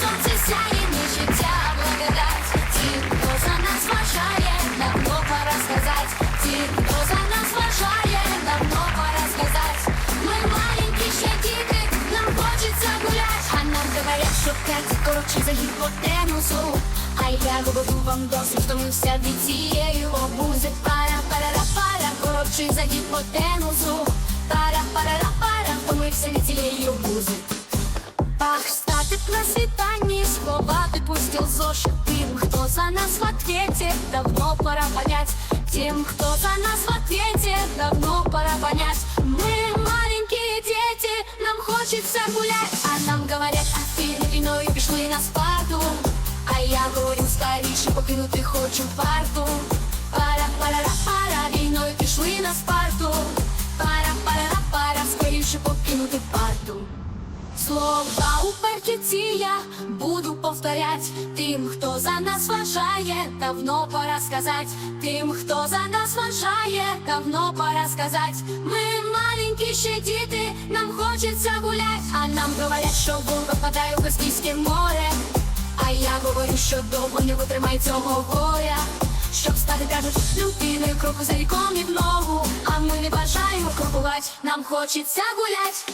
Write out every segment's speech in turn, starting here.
сонце сяє, ми життя благодать. Ті, хто за нас вважає, давно пора сказать. Ті, за нас вважає, давно пора сказать. Ми маленькі нам хочеться гулять. А нам говорять, що п'ять коротше за гіпотенузу. А я говорю вам досить, втомився від цієї обузи. Пара, пара, пара, коротше за гіпотенузу. Пара, пара, пара, втомився від цієї обузи. сховати пустил зошит Тим, хто за нас в ответе, давно пора понять Тем, кто за нас в ответе, давно пора понять Мы маленькие дети, нам хочется гулять А нам говорят, а перед війною пішли на спарту А я говорю, старіші, покинути хочу парту Пара, пара, пара, війною пішли на спарту Слова уперті ці я буду повторять Тим, хто за нас вважає, давно пора сказать Тим, хто за нас вважає, давно пора сказать Ми маленькі ще діти, нам хочеться гулять. А нам говорять, що булка впадає у Каспійське море. А я говорю, що довго не витримай цього горя. Щоб стати, кажуть, людиною кроку за віком і в ногу. А ми не бажаємо крокувати, нам хочеться гулять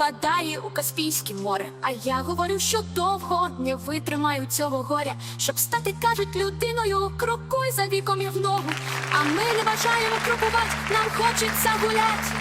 впадає у Каспійське море. А я говорю, що довго не витримаю цього горя. Щоб стати, кажуть, людиною, крокуй за віком і в ногу. А ми не бажаємо крокувати, нам хочеться гулять.